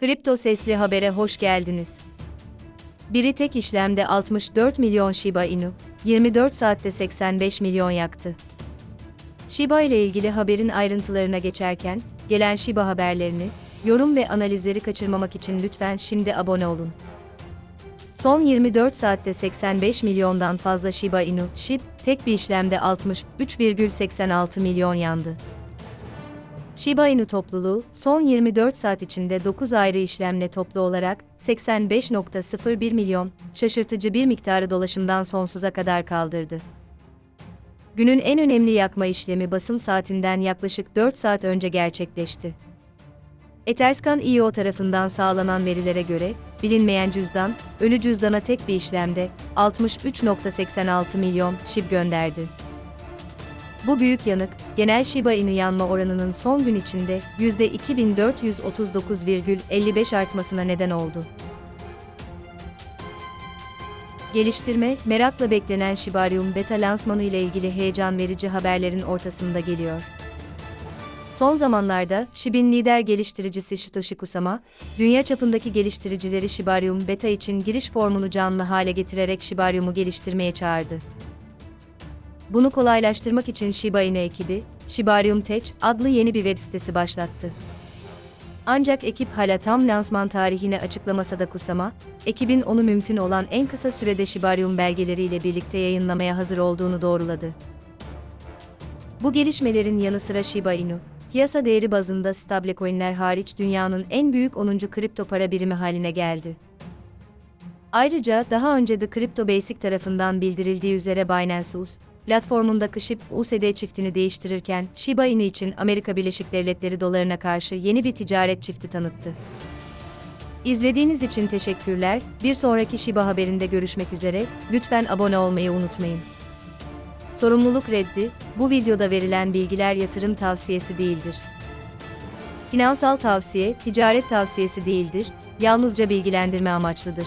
Kripto Sesli Haber'e hoş geldiniz. Biri tek işlemde 64 milyon Shiba Inu, 24 saatte 85 milyon yaktı. Shiba ile ilgili haberin ayrıntılarına geçerken, gelen Shiba haberlerini, yorum ve analizleri kaçırmamak için lütfen şimdi abone olun. Son 24 saatte 85 milyondan fazla Shiba Inu, SHIB, tek bir işlemde 63,86 milyon yandı. Shiba Inu topluluğu, son 24 saat içinde 9 ayrı işlemle toplu olarak 85.01 milyon, şaşırtıcı bir miktarı dolaşımdan sonsuza kadar kaldırdı. Günün en önemli yakma işlemi basın saatinden yaklaşık 4 saat önce gerçekleşti. Etherscan IO tarafından sağlanan verilere göre, bilinmeyen cüzdan, ölü cüzdana tek bir işlemde 63.86 milyon SHIB gönderdi. Bu büyük yanık, genel Shiba Inu yanma oranının son gün içinde %2439,55 artmasına neden oldu. Geliştirme, merakla beklenen Shibarium beta lansmanı ile ilgili heyecan verici haberlerin ortasında geliyor. Son zamanlarda, Shib'in lider geliştiricisi Satoshi Kusama, dünya çapındaki geliştiricileri Shibarium beta için giriş formunu canlı hale getirerek Shibarium'u geliştirmeye çağırdı. Bunu kolaylaştırmak için Shiba Inu ekibi, Shibarium Tech adlı yeni bir web sitesi başlattı. Ancak ekip hala tam lansman tarihini açıklamasa da Kusama, ekibin onu mümkün olan en kısa sürede Shibarium belgeleriyle birlikte yayınlamaya hazır olduğunu doğruladı. Bu gelişmelerin yanı sıra Shiba Inu, piyasa değeri bazında stablecoin'ler hariç dünyanın en büyük 10. kripto para birimi haline geldi. Ayrıca daha önce de Crypto Basic tarafından bildirildiği üzere Binance US, platformundaki SHIB USD çiftini değiştirirken Shiba Inu için Amerika Birleşik Devletleri dolarına karşı yeni bir ticaret çifti tanıttı. İzlediğiniz için teşekkürler. Bir sonraki Shiba haberinde görüşmek üzere. Lütfen abone olmayı unutmayın. Sorumluluk reddi, bu videoda verilen bilgiler yatırım tavsiyesi değildir. Finansal tavsiye, ticaret tavsiyesi değildir, yalnızca bilgilendirme amaçlıdır.